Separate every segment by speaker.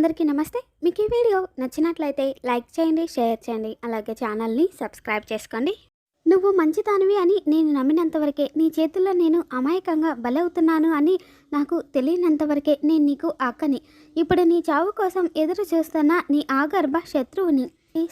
Speaker 1: అందరికీ నమస్తే. మీకు ఈ వీడియో నచ్చినట్లయితే లైక్ చేయండి షేర్ చేయండి అలాగే ఛానల్ని సబ్స్క్రైబ్ చేసుకోండి. నువ్వు మంచిదానివి అని నేను నమ్మినంతవరకే నీ చేతుల్లో నేను అమాయకంగా బలవుతున్నాను అని నాకు తెలియనంతవరకే నేను నీకు అక్కని. ఇప్పుడు నీ చావు కోసం ఎదురు చూస్తున్న నీ ఆగర్భ శత్రువుని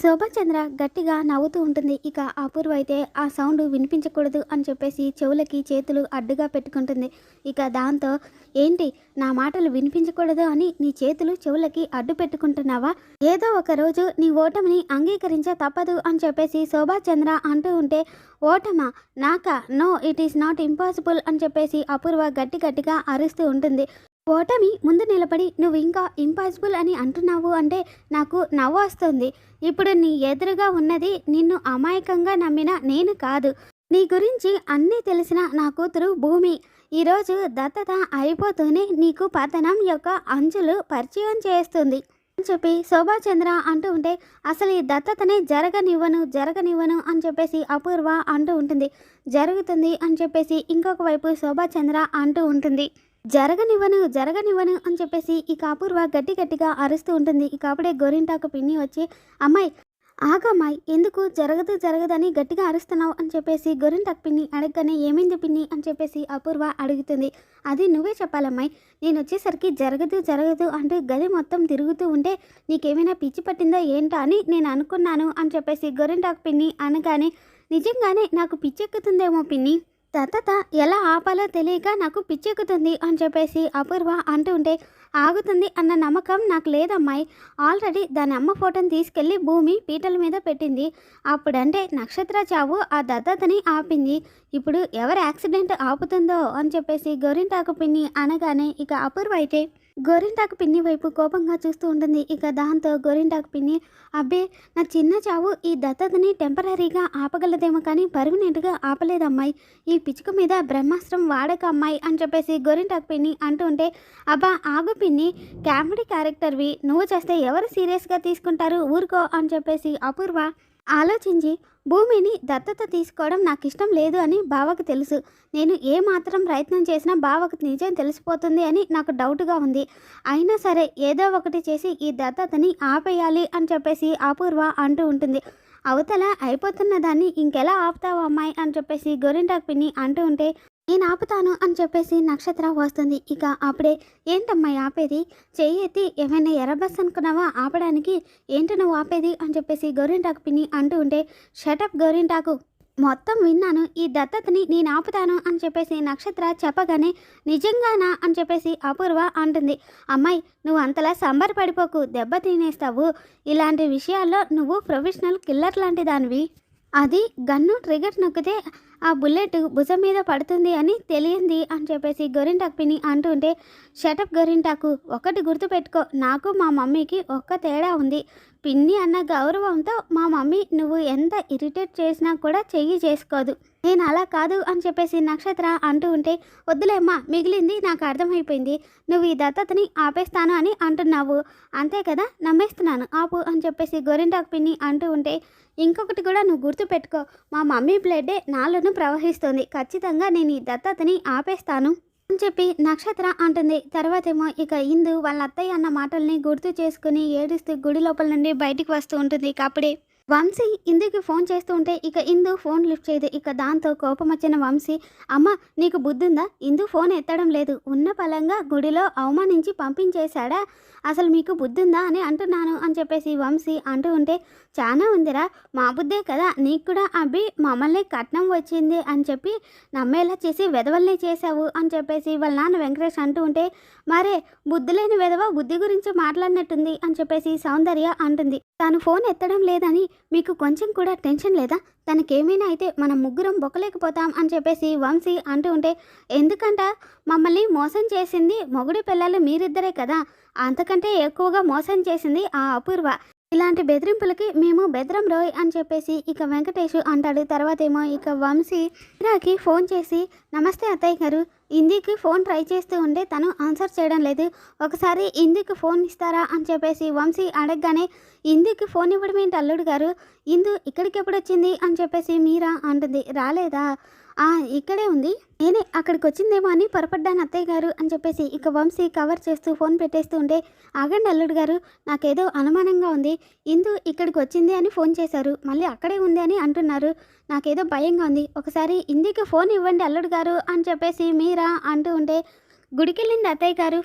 Speaker 1: శోభచంద్ర గట్టిగా నవ్వుతూ ఉంటుంది. ఇక అపూర్వ అయితే ఆ సౌండ్ వినిపించకూడదు అని చెప్పేసి చెవులకి చేతులు అడ్డుగా పెట్టుకుంటుంది. ఇక దాంతో ఏంటి నా మాటలు వినిపించకూడదు అని నీ చేతులు చెవులకి అడ్డు పెట్టుకుంటున్నావా? ఏదో ఒక రోజు నీ ఓటమిని అంగీకరించ తప్పదు అని చెప్పేసి శోభాచంద్ర అంటూ ఉంటే ఓటమా? నాకా? No it is not impossible అని చెప్పేసి అపూర్వ గట్టి గట్టిగా అరుస్తూ ఉంటుంది. ఓటమి ముందు నిలబడి నువ్వు ఇంకా ఇంపాసిబుల్ అని అంటున్నావు అంటే నాకు నవ్వు వస్తుంది. ఇప్పుడు నీ ఎదురుగా ఉన్నది నిన్ను అమాయకంగా నమ్మిన నేను కాదు. నీ గురించి అన్నీ తెలిసిన నా కూతురు భూమి. ఈరోజు దత్తత అయిపోతూనే నీకు పతనం యొక్క అంచులు పరిచయం చేస్తుంది. అని చెప్పి శోభాచంద్ర అంటూ ఉంటే అసలు ఈ దత్తతనే జరగనివ్వను జరగనివ్వను అని చెప్పేసి అపూర్వ అంటూ ఉంటుంది. జరుగుతుంది అని చెప్పేసి ఇంకొక వైపు శోభాచంద్ర అంటూ ఉంటుంది. జరగనివ్వను జరగనివ్వను అని చెప్పేసి ఇక అపూర్వ గట్టి గట్టిగా అరుస్తూ ఉంటుంది. ఇక అప్పుడే గోరింటాకు పిన్ని వచ్చి అమ్మాయి ఆగమ్మాయి ఎందుకు జరగదు జరగదని గట్టిగా అరుస్తున్నావు? అని చెప్పేసి గొరింటాకు పిన్ని అడగగానే ఏమైంది పిన్ని? అని చెప్పేసి అపూర్వ అడుగుతుంది. అది నువ్వే చెప్పాలమ్మాయి నేను వచ్చేసరికి జరగదు జరగదు అంటూ గది మొత్తం తిరుగుతూ ఉంటే నీకేమైనా పిచ్చి పట్టిందో ఏంటా అని నేను అనుకున్నాను అని చెప్పేసి గొరింటాకు పిన్ని అనగానే నిజంగానే నాకు పిచ్చెక్కుతుందేమో పిన్ని. దత్తత ఎలా ఆపాలో తెలియక నాకు పిచ్చెక్కుతుంది అని చెప్పేసి అపూర్వ అంటూ ఉంటే ఆగుతుంది అన్న నమ్మకం నాకు లేదమ్మాయి. ఆల్రెడీ దాని అమ్మ ఫోటోని తీసుకెళ్ళి భూమి పీటల మీద పెట్టింది. అప్పుడంటే నక్షత్ర చావు ఆ దత్తతని ఆపింది. ఇప్పుడు ఎవరు యాక్సిడెంట్ ఆపుతుందో అని చెప్పేసి గోరింటాకు పిన్ని అనగానే ఇక అపూర్వ అయితే గోరింటాకు పిన్ని వైపు కోపంగా చూస్తూ ఉంటుంది. ఇక దాంతో గోరింటాకు పిన్ని అబ్బే నా చిన్న చావు ఈ దత్తతని టెంపరీగా ఆపగలదేమో కానీ పర్మనెంట్గా ఆపలేదమ్మాయి. ఈ పిచ్చుక మీద బ్రహ్మాస్త్రం వాడక అమ్మాయి అని చెప్పేసి గోరింటాకు పిన్ని అంటూ ఉంటే అబ్బా ఆగు పిన్ని కామెడీ క్యారెక్టర్వి నువ్వు చేస్తే ఎవరు సీరియస్గా తీసుకుంటారు? ఊరుకో అని చెప్పేసి అపూర్వ ఆలోచించి భూమిని దత్తత తీసుకోవడం నాకు ఇష్టం లేదు అని బావకు తెలుసు. నేను ఏ మాత్రం ప్రయత్నం చేసినా బావకు నిజం తెలిసిపోతుంది అని నాకు డౌట్గా ఉంది. అయినా సరే ఏదో ఒకటి చేసి ఈ దత్తతని ఆపేయాలి అని చెప్పేసి అపూర్వ అంటూ ఉంటుంది. అవతల అయిపోతున్న దాన్ని ఇంకెలా ఆపుతావు అమ్మాయి అని చెప్పేసి గోరింటాకు పిన్ని అంటూ ఉంటే నేను ఆపుతాను అని చెప్పేసి నక్షత్ర వస్తుంది. ఇక అప్పుడే ఏంటమ్మా ఆపేది? చెయ్యి ఎత్తి ఏమైనా ఎర్రబస్ అనుకున్నావా? ఆపడానికి ఏంటి నువ్వు ఆపేది? అని చెప్పేసి గోరింటాకు పిన్ని అంటూ ఉంటే షటప్ గోరింటాకు. మొత్తం విన్నాను. ఈ దత్తతని నేను ఆపుతాను అని చెప్పేసి నక్షత్ర చెప్పగానే నిజంగానా? అని చెప్పేసి అపూర్వ అంటుంది. అమ్మాయి నువ్వు అంతలా సంబరపడిపోకు. దెబ్బ తినేస్తావు. ఇలాంటి విషయాల్లో నువ్వు ప్రొఫెషనల్ కిల్లర్ లాంటి దానివి. అది గన్ను ట్రిగర్ నొక్కితే ఆ బుల్లెట్ భుజం మీద పడుతుంది అని తెలియంది అని చెప్పేసి గోరింటాకు పిన్ని అంటుంటే షటప్ గొరింటాకు ఒకటి గుర్తుపెట్టుకో నాకు మా మమ్మీకి ఒక్క తేడా ఉంది. పిన్ని అన్న గౌరవంతో మా మమ్మీ నువ్వు ఎంత ఇరిటేట్ చేసినా కూడా చెయ్యి చేసుకోదు. నేను అలా కాదు అని చెప్పేసి నక్షత్ర అంటూ ఉంటే వద్దులేమ్మా మిగిలింది నాకు అర్థమైపోయింది. నువ్వు ఈ దత్తతని ఆపేస్తాను అని అంటున్నావు. అంతే కదా నమ్మేస్తున్నాను. ఆపు అని చెప్పేసి గొరింటాకు పిన్ని అంటూ ఉంటే ఇంకొకటి కూడా నువ్వు గుర్తుపెట్టుకో. మా మమ్మీ బ్లడ్డే నాలోను ప్రవహిస్తుంది. ఖచ్చితంగా నేను ఈ దత్తతని ఆపేస్తాను అని చెప్పి నక్షత్ర అంటుంది. తర్వాతేమో ఇక ఇందు వాళ్ళ అత్తయ్య అన్న మాటల్ని గుర్తు చేసుకుని ఏడుస్తూ గుడి లోపల నుండి బయటికి వస్తూ ఉంటుంది. ఇక అప్పుడే వంశీ ఇందుకి ఫోన్ చేస్తూ ఉంటే ఇక ఇందు ఫోన్ లిఫ్ట్ చేయదు. ఇక దాంతో కోపం వచ్చిన వంశీ అమ్మ నీకు బుద్ధుందా? ఇందు ఫోన్ ఎత్తడం లేదు. ఉన్న పలంగా గుడిలో అవమానించి పంపించేశాడా? అసలు మీకు బుద్ధుందా అని అంటున్నాను అని చెప్పేసి వంశీ అంటూ ఉంటే చాలా ఉందిరా మా బుద్ధే కదా నీకు కూడా అబ్బి మమ్మల్ని కట్నం వచ్చింది అని చెప్పి నమ్మేలా చేసి వెధవల్ని చేశావు అని చెప్పేసి వాళ్ళ నాన్న వెంకటేష్ అంటూ ఉంటే మరే బుద్ధి లేని వెధవ బుద్ధి గురించి మాట్లాడినట్టుంది అని చెప్పేసి సౌందర్య అంటుంది. తాను ఫోన్ ఎత్తడం లేదని మీకు కొంచెం కూడా టెన్షన్ లేదా? తనకేమైనా అయితే మనం ముగ్గురం బొక్కలేకపోతాం అని చెప్పేసి వంశీ అంటూ ఉంటే ఎందుకంట? మమ్మల్ని మోసం చేసింది మొగుడు పిల్లలు మీరిద్దరే కదా? అంతకంటే ఎక్కువగా మోసం చేసింది ఆ అపూర్వ. ఇలాంటి బెదిరింపులకి మేము బెదరం రోయ్ అని చెప్పేసి ఇక వెంకటేష్ అంటాడు. తర్వాత ఏమో ఇక వంశీ ఇరాకి ఫోన్ చేసి నమస్తే అత్తయ్య గారు. ఇందికి ఫోన్ ట్రై చేస్తూ ఉంటే తను ఆన్సర్ చేయడం లేదు. ఒకసారి ఇందుకు ఫోన్ ఇస్తారా అని చెప్పేసి వంశీ అడగగానే ఇందికి ఫోన్ ఇవ్వడం ఏంటి అల్లుడు గారు? ఇందు ఇక్కడికి ఎప్పుడు వచ్చింది అని చెప్పేసి మీరా అంటుంది. రాలేదా? ఆ ఇక్కడే ఉంది. నేనే అక్కడికి వచ్చిందేమో అని పొరపడ్డాను అత్తయ్య గారు అని చెప్పేసి ఇక వంశీ కవర్ చేస్తూ ఫోన్ పెట్టేస్తూ ఉంటే ఆగండి అల్లుడు గారు నాకేదో అనుమానంగా ఉంది. ఇందు ఇక్కడికి వచ్చింది అని ఫోన్ చేశారు. మళ్ళీ అక్కడే ఉంది అని అంటున్నారు. నాకేదో భయంగా ఉంది. ఒకసారి ఇందుకి ఫోన్ ఇవ్వండి అల్లుడు గారు అని చెప్పేసి మీరా అంటూ ఉంటే గుడికెళ్ళింది అత్తయ్య గారు.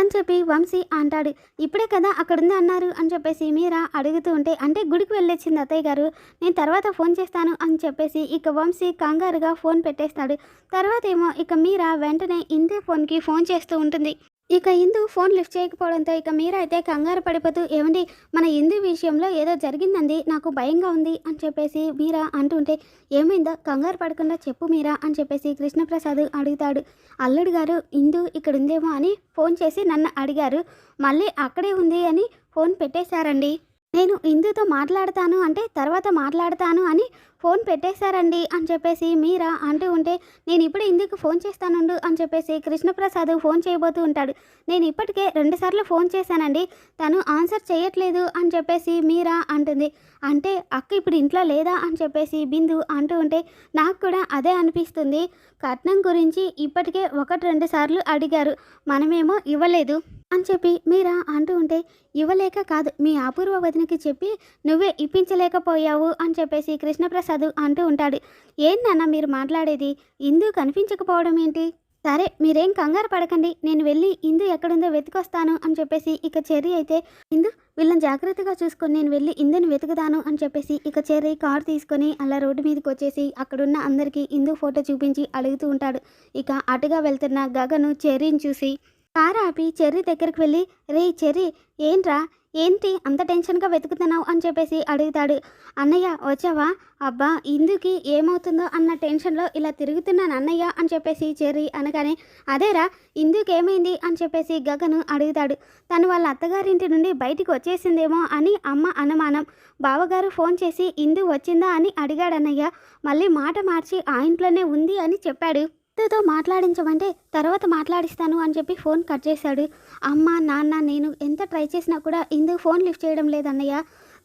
Speaker 1: అని చెప్పి వంశీ అంటాడు. ఇప్పుడే కదా అక్కడ ఉంది అన్నారు అని చెప్పేసి మీరా అడుగుతూ ఉంటే అంటే గుడికి వెళ్ళొచ్చింది అత్తయ్య గారు. నేను తర్వాత ఫోన్ చేస్తాను అని చెప్పేసి ఇక వంశీ కంగారుగా ఫోన్ పెట్టేస్తాడు. తర్వాత ఏమో ఇక మీరా వెంటనే ఇందే ఫోన్కి ఫోన్ చేస్తూ ఉంటుంది. ఇక ఇందు ఫోన్ లిఫ్ట్ చేయకపోవడంతో ఇక మీరైతే అయితే కంగారు పడిపోతూ ఏమండి మన ఇందు విషయంలో ఏదో జరిగిందండి నాకు భయంగా ఉంది అని చెప్పేసి మీరా అంటుంటే ఏమైందో కంగారు పడకుండా చెప్పు మీరా అని చెప్పేసి కృష్ణప్రసాద్ అడుగుతాడు. అల్లుడు గారు ఇందు ఇక్కడ ఉందేమో అని ఫోన్ చేసి నన్ను అడిగారు. మళ్ళీ అక్కడే ఉంది అని ఫోన్ పెట్టేశారండి. నేను ఇందుతో మాట్లాడతాను అంటే తర్వాత మాట్లాడతాను అని ఫోన్ పెట్టేశారండి అని చెప్పేసి మీరా అంటూ ఉంటే నేను ఇప్పుడు ఇందుకు ఫోన్ చేస్తానుండు అని చెప్పేసి కృష్ణప్రసాద్ ఫోన్ చేయబోతూ ఉంటాడు. నేను ఇప్పటికే రెండుసార్లు ఫోన్ చేశానండి తను ఆన్సర్ చేయట్లేదు అని చెప్పేసి మీరా అంటుంది. అంటే అక్క ఇప్పుడు ఇంట్లో లేదా అని చెప్పేసి బిందు అంటూ ఉంటే నాకు కూడా అదే అనిపిస్తుంది. కట్నం గురించి ఇప్పటికే ఒకటి రెండు సార్లు అడిగారు మనమేమో ఇవ్వలేదు. అని చెప్పి మీరా అంటూ ఉంటే ఇవ్వలేక కాదు మీ అపూర్వ వదినకి చెప్పి నువ్వే ఇప్పించలేకపోయావు అని చెప్పేసి కృష్ణప్రసాద్ అంటూ ఉంటాడు. ఏం నాన్న మీరు మాట్లాడేది? ఇందు కనిపించకపోవడం ఏంటి? సరే మీరేం కంగారు పడకండి. నేను వెళ్ళి ఇందు ఎక్కడుందో వెతికొస్తాను అని చెప్పేసి ఇక చెర్రీ అయితే ఇందు వీళ్ళని జాగ్రత్తగా చూసుకొని నేను వెళ్ళి ఇందుని వెతుకుదాను అని చెప్పేసి ఇక చెర్రీ కార్ తీసుకొని అలా రోడ్డు మీదకి వచ్చేసి అక్కడున్న అందరికీ ఇందు ఫోటో చూపించి అడుగుతూ ఉంటాడు. ఇక అటుగా వెళ్తున్న గగను చెర్రీని చూసి కారు ఆపి చెర్రీ దగ్గరికి వెళ్ళి రే చెర్రీ ఏంట్రా? ఏంటి అంత టెన్షన్గా వెతుకుతున్నావు? అని చెప్పేసి అడుగుతాడు. అన్నయ్య వచ్చావా? అబ్బా ఇందుకి ఏమవుతుందో అన్న టెన్షన్లో ఇలా తిరుగుతున్నాను అన్నయ్య అని చెప్పేసి చెర్రీ అనగానే అదేరా ఇందుకు ఏమైంది అని చెప్పేసి గగను అడుగుతాడు. తను వాళ్ళ అత్తగారింటి నుండి బయటికి వచ్చేసిందేమో అని అమ్మ అనుమానం. బావగారు ఫోన్ చేసి ఇందు వచ్చిందా? అని అడిగాడన్నయ్య. మళ్ళీ మాట మార్చి ఆ ఇంట్లోనే ఉంది అని చెప్పాడు. అత్తతో మాట్లాడించమంటే తర్వాత మాట్లాడిస్తాను అని చెప్పి ఫోన్ కట్ చేశాడు. అమ్మ నాన్న నేను ఎంత ట్రై చేసినా కూడా ఇందుకు ఫోన్ లిఫ్ట్ చేయడం లేదన్నయ్య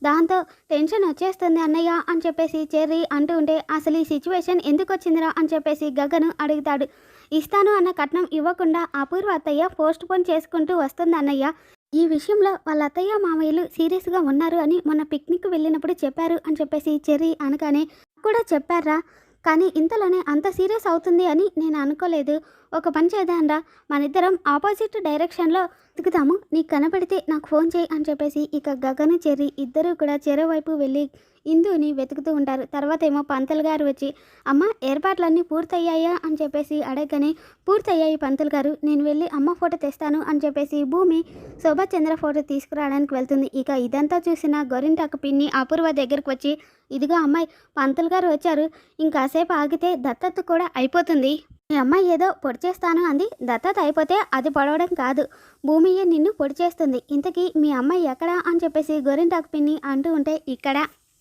Speaker 1: దాంతో టెన్షన్ వచ్చేస్తుంది అన్నయ్య అని చెప్పేసి చెర్రీ అంటూ ఉంటే అసలు ఈ సిచ్యువేషన్ ఎందుకు వచ్చిందిరా అని చెప్పేసి గగను అడుగుతాడు. ఇస్తాను అన్న కట్నం ఇవ్వకుండా అపూర్వ అత్తయ్య పోస్ట్ పోన్ చేసుకుంటూ వస్తుంది అన్నయ్య. ఈ విషయంలో వాళ్ళ అత్తయ్య మామయ్యలు సీరియస్గా ఉన్నారు అని మొన్న పిక్నిక్ వెళ్ళినప్పుడు చెప్పారు అని చెప్పేసి చెర్రీ అనగానే కూడా చెప్పారా? కానీ ఇంతలోనే అంత సీరియస్ అవుతుంది అని నేను అనుకోలేదు. ఒక పని చేద్దాంరా. మనిద్దరం ఆపోజిట్ డైరెక్షన్లో వెతుకుతాము నీకు కనపడితే నాకు ఫోన్ చేయి అని చెప్పేసి ఇక గగను చెర్రి ఇద్దరూ కూడా చెరవైపు వెళ్ళి ఇందుని వెతుకుతూ ఉంటారు. తర్వాత ఏమో పంతులు గారు వచ్చి అమ్మ ఏర్పాట్లన్నీ పూర్తయ్యాయా? అని చెప్పేసి అడగగానే పూర్తయ్యాయి పంతులు గారు. నేను వెళ్ళి అమ్మ ఫోటో తెస్తాను అని చెప్పేసి భూమి శోభాచంద్ర ఫోటో తీసుకురావడానికి వెళ్తుంది. ఇక ఇదంతా చూసిన గొరింటాకు పిన్ని అపూర్వ దగ్గరకు వచ్చి ఇదిగో అమ్మాయి పంతులు గారు వచ్చారు. ఇంకాసేపు ఆగితే దత్తత కూడా అయిపోతుంది. మీ అమ్మాయి ఏదో పొడి చేస్తాను అంది. దత్తత అయిపోతే అది పొడవడం కాదు. భూమియే నిన్ను పొడి చేస్తుంది. ఇంతకీ మీ అమ్మాయి ఎక్కడా అని చెప్పేసి గొరింటాకు పిన్ని అంటూ ఉంటే ఇక్కడ.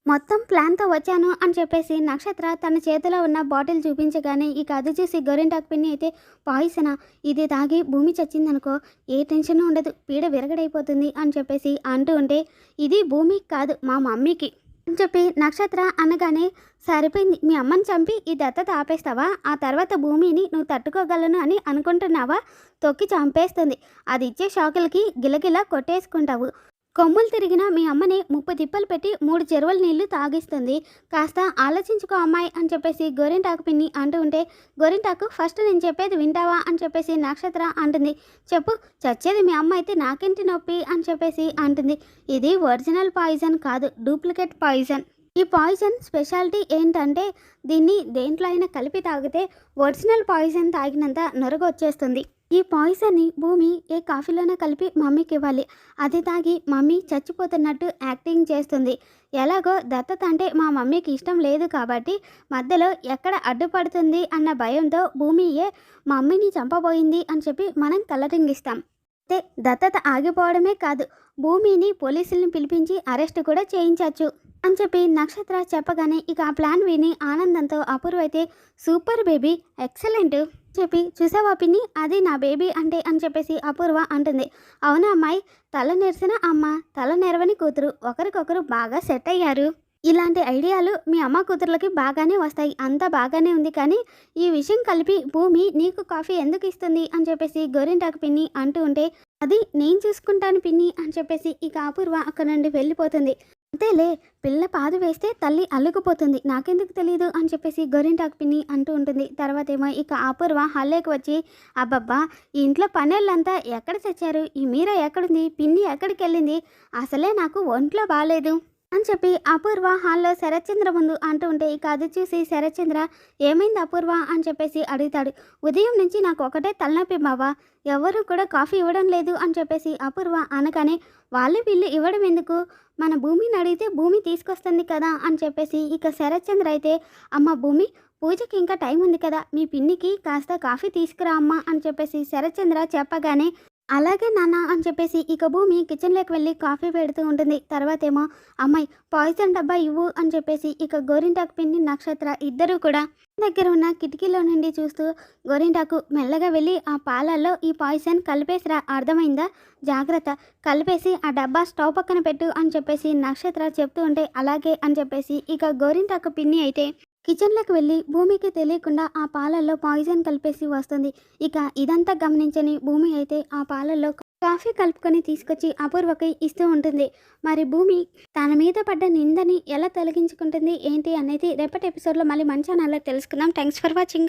Speaker 1: మొత్తం ప్లాన్తో వచ్చాను అని చెప్పేసి నక్షత్ర తన చేతిలో ఉన్న బాటిల్ చూపించగానే ఇక అది చూసి గొరింటాకు పిన్ని అయితే పాయిసనా ఇది తాగి భూమి చచ్చిందనుకో ఏ టెన్షన్ ఉండదు. పీడ విరగడైపోతుంది అని చెప్పేసి అంటూ ఉంటే ఇది భూమికి కాదు మా మమ్మీకి. అని చెప్పి నక్షత్ర అనగానే సరిపోయింది. మీ అమ్మని చంపి ఈ దత్తత ఆపేస్తావా ఆ తర్వాత భూమిని నువ్వు తట్టుకోగలను అని అనుకుంటున్నావా? తొక్కి చంపేస్తుంది. అది ఇచ్చే షాకులకి గిలగిలా కొట్టేసుకుంటావు. కొమ్ములు తిరిగిన మీ అమ్మని ముప్పు తిప్పలు పెట్టి మూడు చెరువుల నీళ్ళు తాగిస్తుంది. కాస్త ఆలోచించుకో అమ్మాయి అని చెప్పేసి గోరింటాకు పిన్ని అంటూ ఉంటే గోరింటాకు ఫస్ట్ నేను చెప్పేది వింటావా? అని చెప్పేసి నక్షత్ర అంటుంది. చెప్పు చచ్చేది మీ అమ్మ అయితే నాకేంటి నొప్పి? అని చెప్పేసి అంటుంది. ఇది ఒరిజినల్ పాయిజన్ కాదు డూప్లికేట్ పాయిజన్. ఈ పాయిజన్ స్పెషాలిటీ ఏంటంటే దీన్ని దేంట్లో అయినా కలిపి తాగితే ఒరిజినల్ పాయిజన్ తాగినంత నొరగ వచ్చేస్తుంది ఈ పాయిజన్ని భూమి ఏ కాఫీలోనే కలిపి మమ్మీకి ఇవ్వాలి. అది తాగి మమ్మీ చచ్చిపోతున్నట్టు యాక్టింగ్ చేస్తుంది. ఎలాగో దత్తత అంటే మా మమ్మీకి ఇష్టం లేదు కాబట్టి మధ్యలో ఎక్కడ అడ్డుపడుతుంది అన్న భయంతో భూమియే మమ్మీని చంపబోయింది అని చెప్పి మనం కలరింగ్ ఇస్తాం అయితే దత్తత ఆగిపోవడమే కాదు భూమిని పోలీసుల్ని పిలిపించి అరెస్ట్ కూడా చేయించవచ్చు అని చెప్పి నక్షత్ర చెప్పగానే ఇక ఆ ప్లాన్ విని ఆనందంతో అపూర్వ అయితే సూపర్ బేబీ ఎక్సలెంట్. చెప్పి చూసావా పిన్ని? అది నా బేబీ అంటే అని చెప్పేసి అపూర్వ అంటుంది. అవునా అమ్మాయి? తల నెరిసిన అమ్మ తల నెరవని కూతురు ఒకరికొకరు బాగా సెట్ అయ్యారు. ఇలాంటి ఐడియాలు మీ అమ్మ కూతుర్లకి బాగానే వస్తాయి. అంతా బాగానే ఉంది కానీ ఈ విషయం కలిపి భూమి నీకు కాఫీ ఎందుకు ఇస్తుంది? అని చెప్పేసి గోరింటాకు పిన్ని అంటూ ఉంటే అది నేను చూసుకుంటాను పిన్ని అని చెప్పేసి ఇక అపూర్వ అక్కడ నుండి వెళ్ళిపోతుంది. అంతేలే పిల్ల పాదు వేస్తే తల్లి అల్లుకుపోతుంది. నాకెందుకు తెలియదు అని చెప్పేసి గొరింటాకు పిన్ని అంటూ ఉంటుంది. తర్వాత ఏమో ఇక అపూర్వ హల్లేకి వచ్చి అబ్బబ్బా ఈ ఇంట్లో పనులంతా ఎక్కడ తెచ్చారు? ఈ మీర ఎక్కడుంది? పిన్ని ఎక్కడికి వెళ్ళింది అసలే నాకు ఒంట్లో బాగాలేదు అని చెప్పి అపూర్వ హాల్లో శరత్చంద్ర ముందు అంటూ ఉంటే ఇక అది చూసి శరత్చంద్ర ఏమైంది అపూర్వ? అని చెప్పేసి అడుగుతాడు. ఉదయం నుంచి నాకు ఒకటే తలనొప్పి బావా. ఎవరు కూడా కాఫీ ఇవ్వడం లేదు అని చెప్పేసి అపూర్వ అనగానే వాళ్ళు వీళ్ళు ఇవ్వడం ఎందుకు? మన భూమిని అడిగితే భూమి తీసుకొస్తుంది కదా అని చెప్పేసి ఇక శరత్చంద్ర అయితే అమ్మ భూమి పూజకి ఇంకా టైం ఉంది కదా. మీ పిన్నికి కాస్త కాఫీ తీసుకురా అమ్మా అని చెప్పేసి శరత్చంద్ర చెప్పగానే అలాగే నాన్న అని చెప్పేసి ఇక భూమి కిచెన్లోకి వెళ్ళి కాఫీ పెడుతూ ఉంటుంది. తర్వాత ఏమో అమ్మాయి పాయిజన్ డబ్బా ఇవ్వు అని చెప్పేసి ఇక గోరింటాకు పిన్ని నక్షత్ర ఇద్దరూ కూడా దగ్గర ఉన్న కిటికీలో నుండి చూస్తూ గోరింటాకు మెల్లగా వెళ్ళి ఆ పాలల్లో ఈ పాయిజన్ కలిపేసిరా అర్థమైందా? జాగ్రత్త కలిపేసి ఆ డబ్బా స్టవ్ పక్కన పెట్టు అని చెప్పేసి నక్షత్ర చెప్తూ ఉంటే అలాగే అని చెప్పేసి ఇక గోరింటాకు పిన్ని అయితే కిచెన్లోకి వెళ్ళి భూమికి తెలియకుండా ఆ పాలల్లో పాయిజన్ కలిపేసి వస్తుంది. ఇక ఇదంతా గమనించని భూమి అయితే ఆ పాలల్లో కాఫీ కలుపుకొని తీసుకొచ్చి అపూర్వకి ఇస్తూ ఉంటుంది. మరి భూమి తన మీద పడ్డ నిందని ఎలా తొలగించుకుంటుంది ఏంటి అనేది రేపటి ఎపిసోడ్లో మళ్ళీ మంచి అనాలో తెలుసుకుందాం. Thanks for watching